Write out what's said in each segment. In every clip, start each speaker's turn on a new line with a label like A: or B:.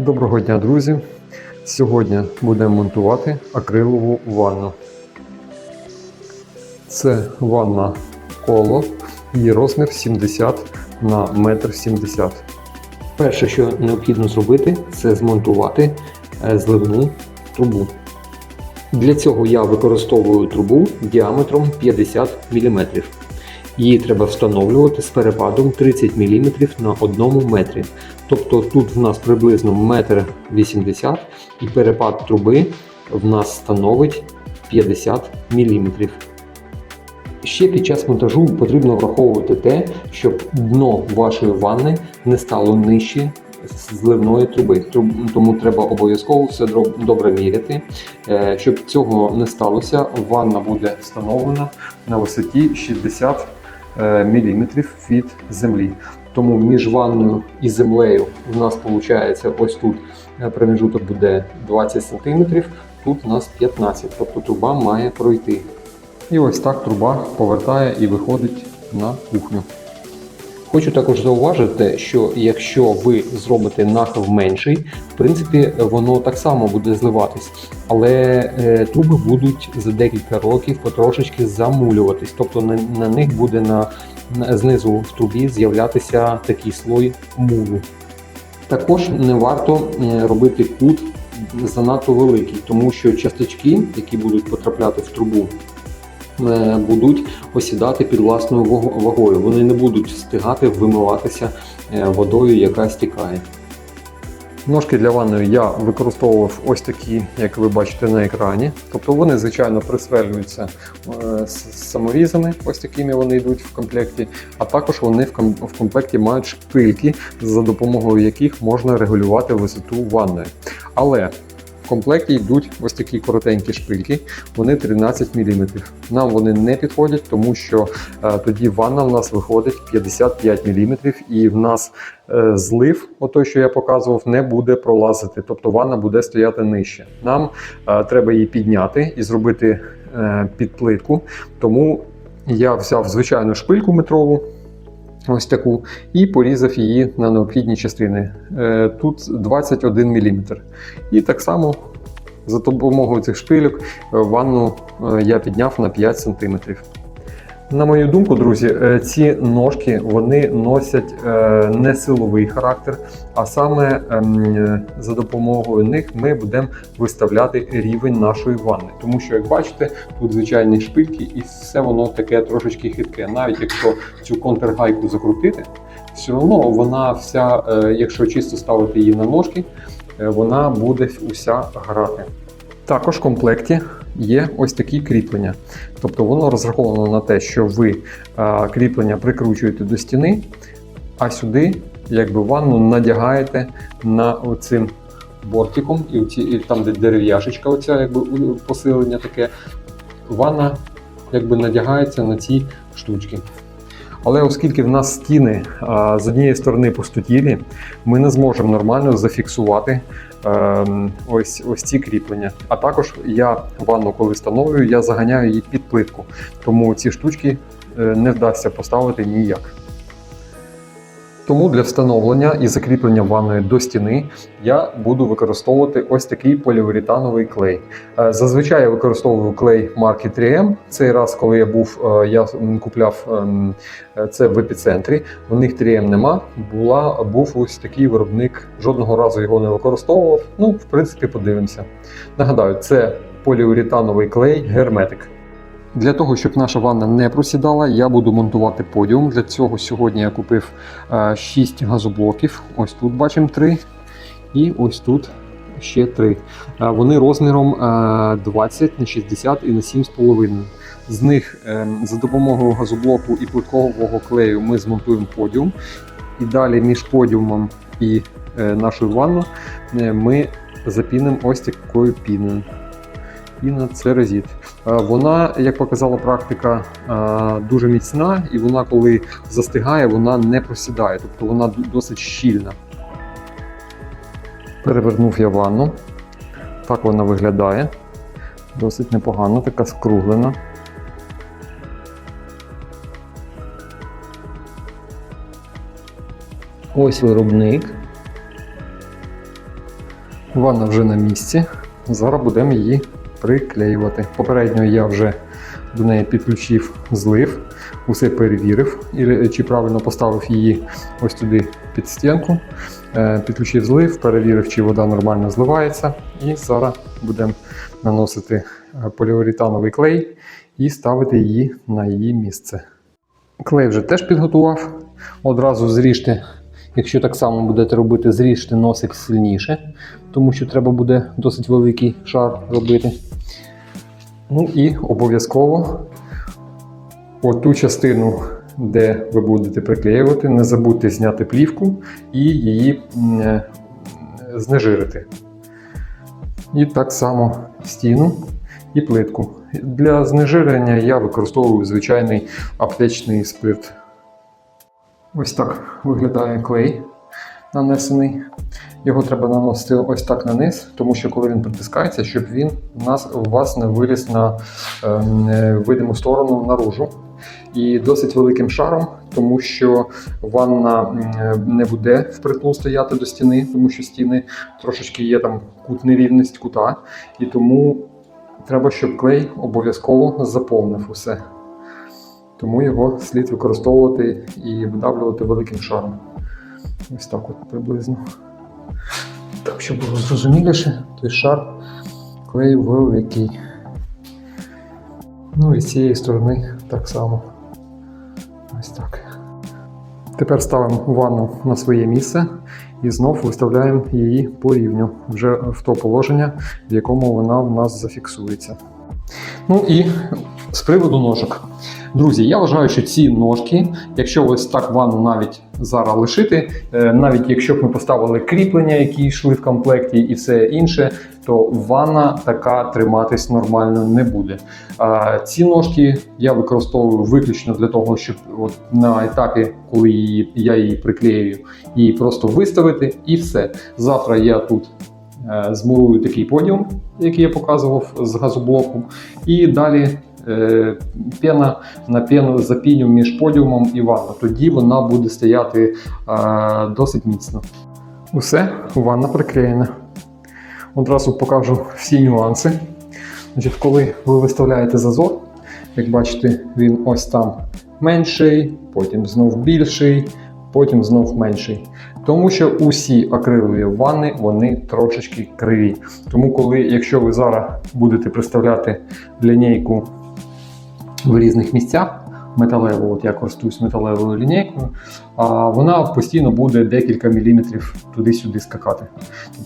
A: Доброго дня, друзі! Сьогодні будемо монтувати акрилову ванну. Це ванна коло, її розмір 70 на 1,70 м. Перше, що необхідно зробити, це змонтувати е, зливну трубу. Для цього я використовую трубу діаметром 50 мм. Її треба встановлювати з перепадом 30 мм на 1 метрі. Тобто тут в нас приблизно 1,80 м і перепад труби в нас становить 50 мм. Ще під час монтажу потрібно враховувати те, щоб дно вашої ванни не стало нижче зливної труби. Тому треба обов'язково все добре міряти. Е, Щоб цього не сталося, ванна буде встановлена на висоті 60 мм від землі. Тому між ванною і землею у нас виходить ось тут е, проміжуток буде 20 см, тут у нас 15 тобто труба має пройти. І ось так труба повертає і виходить на кухню. Хочу також зауважити, що якщо ви зробите нахил менший, в принципі, воно так само буде зливатись, але е, труби будуть за декілька років потрошечки замулюватись, тобто на, на них буде на, на знизу в трубі з'являтися такий слой мулу. Також не варто е, робити кут занадто великий, тому що часточки, які будуть потрапляти в трубу, будуть осідати під власною вагою. Вони не будуть встигати вимиватися е, водою, яка стікає. Ножки для ванної я використовував ось такі, як ви бачите на екрані. Тобто вони, звичайно, присверлюються е, саморізами, ось такими вони йдуть в комплекті, а також вони в комплекті мають шпильки, за допомогою яких можна регулювати висоту ванної. Але комплекті йдуть ось такі коротенькі шпильки, вони 13 мм. Нам вони не підходять, тому що е, тоді ванна в нас виходить 55 мм, і в нас е, злив, отой, що я показував, не буде пролазити, тобто ванна буде стояти нижче. Нам е, треба її підняти і зробити е, підплитку. Тому я взяв звичайну шпильку метрову. Ось таку, і порізав її на необхідні частини. Е, Тут 21 мм. І так само за допомогою цих шпильок е, ванну е, я підняв на 5 см. На мою думку, друзі, е, ці ножки вони носять е, не силовий характер, а саме ем, за допомогою них ми будемо виставляти рівень нашої ванни. Тому що, як бачите, тут звичайні шпильки, і все воно таке трошечки хитке. Навіть якщо цю контргайку закрутити, все одно вона вся, е, якщо чисто ставити її на ножки, вона буде уся грати. Також в комплекті є ось такі кріплення. Тобто воно розраховано на те, що ви е, кріплення прикручуєте до стіни, а сюди, якби ванну надягаєте на оцим бортиком, і, оці, і там, де дерев'яшечка, оця якби посилення таке, ванна якби надягається на ці штучки. Але оскільки в нас стіни з однієї сторони пустотілі, ми не зможемо нормально зафіксувати ем, ось, ось ці кріплення. А також я ванну, коли встановлюю, я заганяю її під плитку, тому ці штучки е, не вдасться поставити ніяк. Тому для встановлення і закріплення ванної до стіни я буду використовувати ось такий поліуретановий клей. Е, Зазвичай я використовую клей марки 3M. Цей раз, коли я був, е, я купляв ем, е, це в епіцентрі. У них 3M нема. Була, був ось такий виробник. Жодного разу його не використовував. Ну, в принципі, подивимося. Нагадаю, це поліуретановий клей герметик. Для того, щоб наша ванна не просідала, я буду монтувати подіум. Для цього сьогодні я купив 6 газоблоків. Ось тут бачимо 3. І ось тут ще 3. Вони розміром е, 20 на 60 і на 7,5. З них е, за допомогою газоблоку і плиткового клею ми змонтуємо подіум. І далі між подіумом і е, нашою ванною е, ми запінимо ось такою піною. Піна це резит. Е, Вона, як показала практика, е, дуже міцна, і вона, коли застигає, вона не просідає, тобто вона досить щільна. Перевернув я ванну. Так вона виглядає. Досить непогано, така скруглена. Ось виробник. Ванна вже на місці. Зараз будемо її приклеювати. Попередньо я вже до неї підключив злив, усе перевірив, і- чи правильно поставив її ось туди під стінку. Е, Підключив злив, перевірив, чи вода нормально зливається. І зараз будемо наносити е, поліуретановий клей і ставити її на її місце. Клей вже теж підготував. Одразу зріжте, якщо так само будете робити, зріжте носик сильніше, тому що треба буде досить великий шар робити. Ну і обов'язково оту частину, де ви будете приклеювати, не забудьте зняти плівку і її е, знежирити. І так само стіну і плитку. Для знежирення я використовую звичайний аптечний спирт. Ось так виглядає клей нанесений. Його треба наносити ось так на низ, тому що коли він притискається, щоб він у нас у вас не виліз на ем, е, видиму сторону наружу. І досить великим шаром, тому що ванна е, не буде впритул стояти до стіни, тому що стіни трошечки є там кут нерівність кута, і тому треба, щоб клей обов'язково заповнив усе. Тому його слід використовувати і видавлювати великим шаром. Ось так от приблизно. Так, щоб було зрозуміліше, той шар клею великий. Ну і з цієї сторони так само. Ось так. Тепер ставимо ванну на своє місце і знов виставляємо її по рівню, вже в то положення, в якому вона в нас зафіксується. Ну і з приводу ножок. Друзі, я вважаю, що ці ножки, якщо ось так ванну навіть зараз лишити, е, навіть якщо б ми поставили кріплення, які йшли в комплекті, і все інше, то ванна така триматись нормально не буде. Ці ножки я використовую виключно для того, щоб от на етапі, коли я її приклеюю, її просто виставити і все. Завтра я тут е, змурую такий подіум, який я показував з газоблоку, і далі. Е, Пена на пену запіню між подіумом і ванною. Тоді вона буде стояти е, досить міцно. Усе, ванна приклеєна. Одразу покажу всі нюанси. Значить, коли ви виставляєте зазор, як бачите, він ось там менший, потім знов більший, потім знов менший. Тому що усі акрилові ванни вони трошечки криві. Тому, коли, якщо ви зараз будете приставляти лінійку в різних місцях, металеву, от я користуюсь металевою лінійкою, а вона постійно буде декілька міліметрів туди-сюди скакати.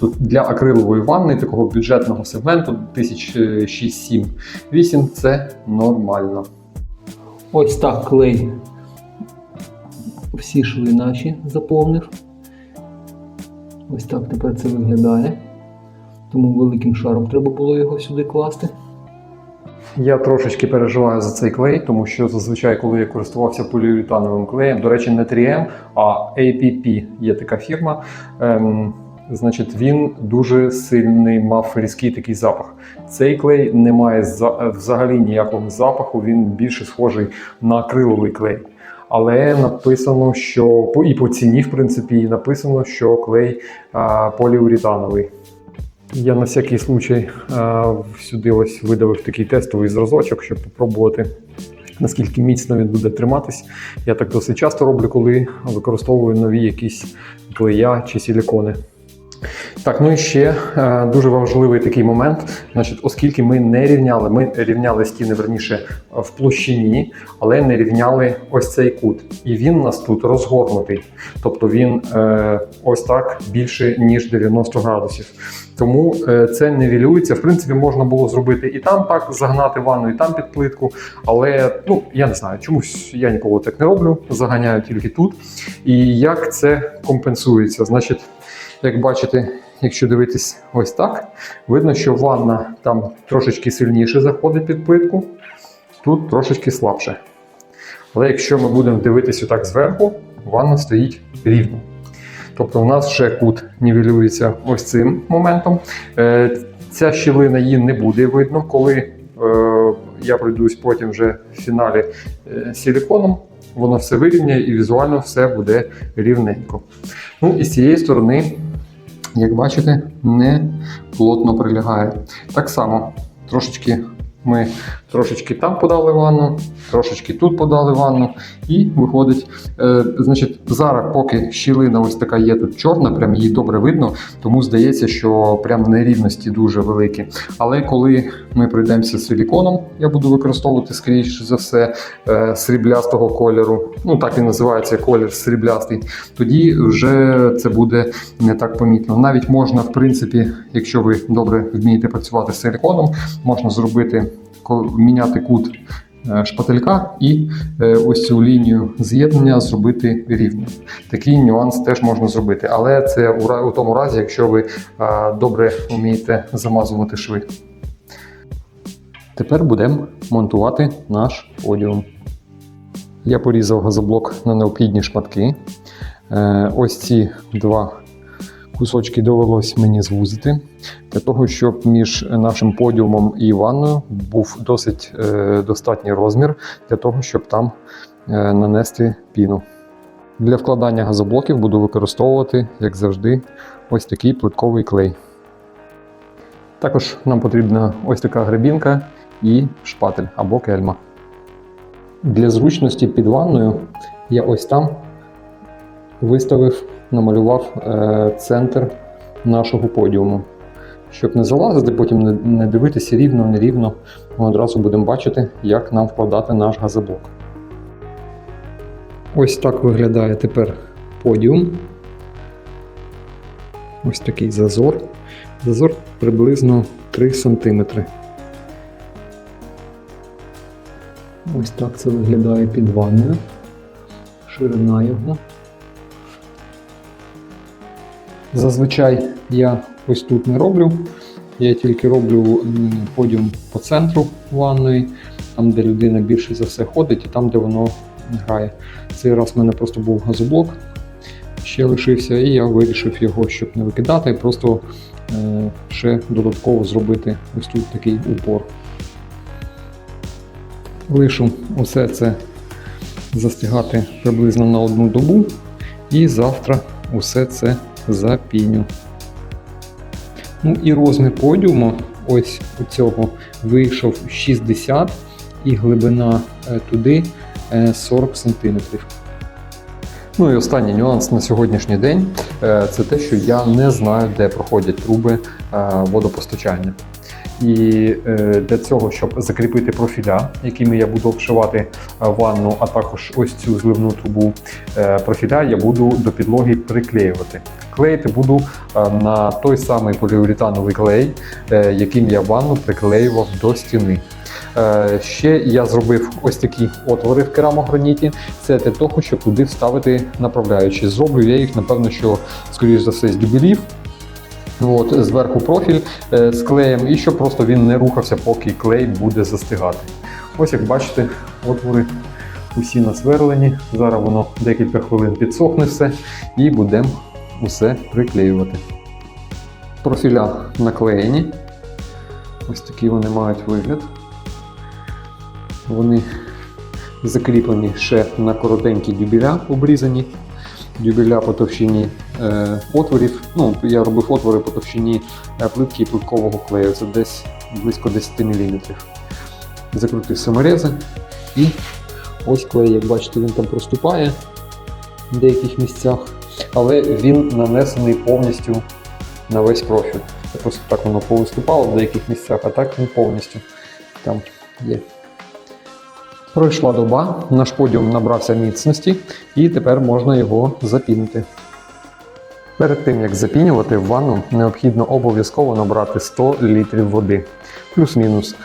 A: Тобто для акрилової ванни такого бюджетного сегменту 1006-7-8 це нормально. Ось так клей всі шви наші заповнив. Ось так тепер це виглядає. Тому великим шаром треба було його сюди класти. Я трошечки переживаю за цей клей, тому що зазвичай, коли я користувався поліуретановим клеєм, до речі, не 3M, а APP є така фірма. Ем, значить, він дуже сильний мав різкий такий запах. Цей клей не має взагалі ніякого запаху, він більше схожий на акриловий клей. Але написано, що і по ціні, в принципі, написано, що клей а, поліуретановий. Я на всякий случай сюди ось видавив такий тестовий зразочок, щоб спробувати, наскільки міцно він буде триматись. Я так досить часто роблю, коли використовую нові якісь клея чи силікони. Так, ну і ще е, дуже важливий такий момент. Значить, оскільки ми не рівняли, ми рівняли стіни верніше в площині, але не рівняли ось цей кут. І він у нас тут розгорнутий. Тобто він е, ось так більше, ніж 90 градусів. Тому е, це нівелюється. В принципі, можна було зробити і там так, загнати ванну, і там під плитку. Але ну я не знаю, чомусь я ніколи так не роблю. Заганяю тільки тут. І як це компенсується? Значить, як бачите, якщо дивитись ось так, видно, що ванна там трошечки сильніше заходить під плитку, тут трошечки слабше. Але якщо ми будемо дивитись отак зверху, ванна стоїть рівно. Тобто у нас ще кут нівелюється ось цим моментом. Е, Ця щілина її не буде видно, коли е, я пройдусь потім вже в фіналі е, силіконом, воно все вирівняє і візуально все буде рівненько. Ну і з цієї сторони як бачите, не плотно прилягає. Так само трошечки ми трошечки там подали ванну, трошечки тут подали ванну, і виходить. Е, значить, зараз, поки щілина ось така є тут чорна, прям її добре видно, тому здається, що прям нерівності дуже великі. Але коли ми пройдемося з силіконом, я буду використовувати скоріш за все е, сріблястого кольору. Ну так і називається колір сріблястий. Тоді вже це буде не так помітно. Навіть можна, в принципі, якщо ви добре вмієте працювати з силіконом, можна зробити міняти кут е, шпателька і е, ось цю лінію з'єднання зробити рівною. Такий нюанс теж можна зробити, але це у, тому разі, якщо ви добре вмієте замазувати шви. Тепер будемо монтувати наш подіум. Я порізав газоблок на необхідні шматки. Е, Ось ці два кусочки довелось мені звузити, для того, щоб між нашим подіумом і ванною був досить е, достатній розмір для того, щоб там е, нанести піну. Для вкладання газоблоків буду використовувати, як завжди, ось такий плитковий клей. Також нам потрібна ось така гребінка і шпатель або кельма. Для зручності під ванною я ось там виставив, намалював е, центр нашого подіуму. Щоб не залазити, потім не, дивитися рівно, нерівно, ми одразу будемо бачити, як нам вкладати наш газоблок. Ось так виглядає тепер подіум. Ось такий зазор. Зазор приблизно 3 см. Ось так це виглядає під ванною. Ширина його. Зазвичай я ось тут не роблю. Я тільки роблю подіум по центру ванної, там, де людина більше за все ходить, і там, де воно грає. Цей раз в мене просто був газоблок, ще лишився, і я вирішив його, щоб не викидати, просто е, ще додатково зробити ось тут такий упор. Лишу усе це застигати приблизно на одну добу, і завтра усе це запіню. Ну і розмір подіуму ось у цього вийшов 60 і глибина е, туди е, 40 см. Ну і останній нюанс на сьогоднішній день е, це те, що я не знаю, де проходять труби е, водопостачання. І е, для цього, щоб закріпити профіля, якими я буду обшивати е, ванну, а також ось цю зливну трубу е, профіля, я буду до підлоги приклеювати. Клеїти буду на той самий поліуретановий клей, яким я ванну приклеював до стіни. Ще я зробив ось такі отвори в керамограніті. Це для того, щоб туди вставити направляючі. Зроблю я їх, напевно, що скоріш за все з дюбелів. От, зверху профіль е, з клеєм, і щоб просто він не рухався, поки клей буде застигати. Ось як бачите, отвори усі насверлені. Зараз воно декілька хвилин підсохне все і будемо усе приклеювати. Профіля наклеєні. Ось такі вони мають вигляд. Вони закріплені ще на коротенькі дюбеля обрізані. Дюбеля по товщині отворів. Ну, я робив отвори по товщині е, плитки і плиткового клею. Це десь близько 10 мм. Закрутив саморези і ось клей, як бачите, він там проступає в деяких місцях, але він нанесений повністю на весь профіль. Просто так воно повиступало в деяких місцях, а так він повністю там є. Пройшла доба, наш подіум набрався міцності, і тепер можна його запінити. Перед тим як запінювати в ванну, необхідно обов'язково набрати 100 літрів води, плюс-мінус.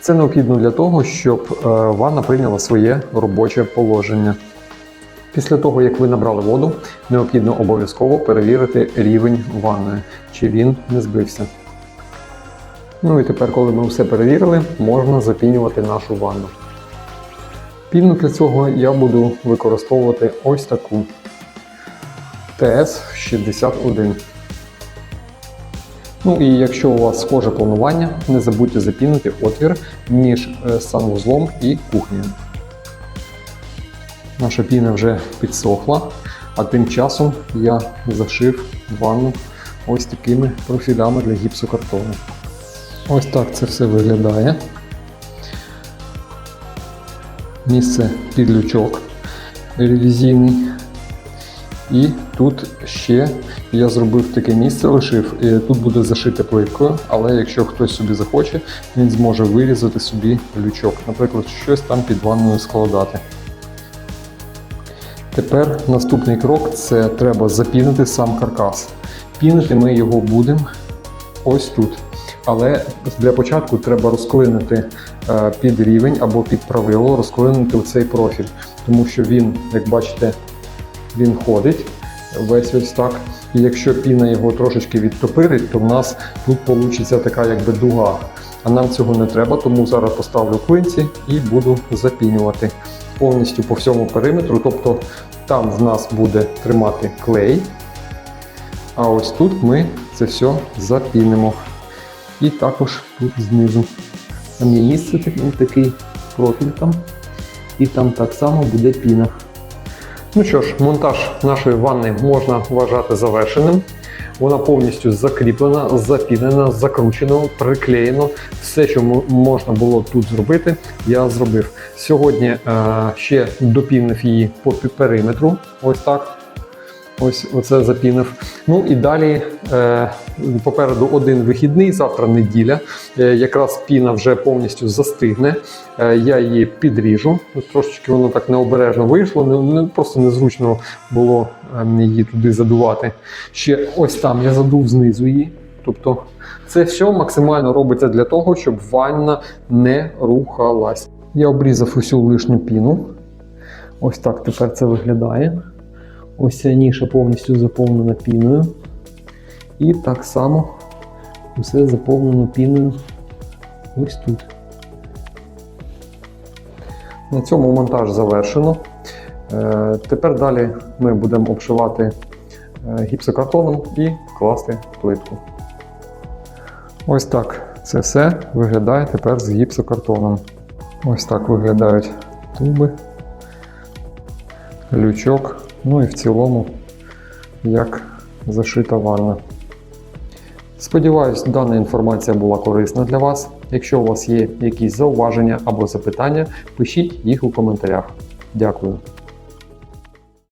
A: Це необхідно для того, щоб е, ванна прийняла своє робоче положення. Після того, як ви набрали воду, необхідно обов'язково перевірити рівень ванної, чи він не збився. Ну і тепер, коли ми все перевірили, можна запінювати нашу ванну. Піну для цього я буду використовувати ось таку ТС-61. Ну і якщо у вас схоже планування, не забудьте запінити отвір між е, санвузлом і кухнею. Наша піна вже підсохла, а тим часом я зашив ванну ось такими профілями для гіпсокартону. Ось так це все виглядає. Місце під лючок ревізійний. І тут ще я зробив таке місце, лишив. І тут буде зашите плиткою, але якщо хтось собі захоче, він зможе вирізати собі лючок. Наприклад, щось там під ванною складати. Тепер наступний крок це треба запінити сам каркас. Пінити ми його будемо ось тут. Але для початку треба розклинити е, під рівень або під правило, розклинити цей профіль, тому що він, як бачите, він ходить весь ось так. І якщо піна його трошечки відтопирить, то в нас тут вийде така якби дуга. А нам цього не треба, тому зараз поставлю клинці і буду запінювати повністю по всьому периметру. Тобто там в нас буде тримати клей, а ось тут ми це все запінимо. І також тут знизу. Там є місце таке- такий профіль там. І там так само буде піна. Ну що ж, монтаж нашої ванни можна вважати завершеним. Вона повністю закріплена, запінена, закручена, приклеєно. Все, що можна було тут зробити, я зробив. Сьогодні е, ще допінив її по периметру. Ось так. Ось оце запінив. Ну і далі е, попереду один вихідний, завтра неділя. Е, якраз піна вже повністю застигне. Е, я її підріжу. Трошечки воно так необережно вийшло, не, не, просто незручно було е, її туди задувати. Ще ось там я задув знизу її. Тобто це все максимально робиться для того, щоб ванна не рухалась. Я обрізав усю лишню піну. Ось так тепер це виглядає. Ось ця ніша повністю заповнена піною. І так само все заповнено піною ось тут. На цьому монтаж завершено. Е, Тепер далі ми будемо обшивати е, гіпсокартоном і класти плитку. Ось так це все виглядає тепер з гіпсокартоном. Ось так виглядають туби, лючок, ну і в цілому як зашита ванна. Сподіваюсь, дана інформація була корисна для вас. Якщо у вас є якісь зауваження або запитання, пишіть їх у коментарях. Дякую.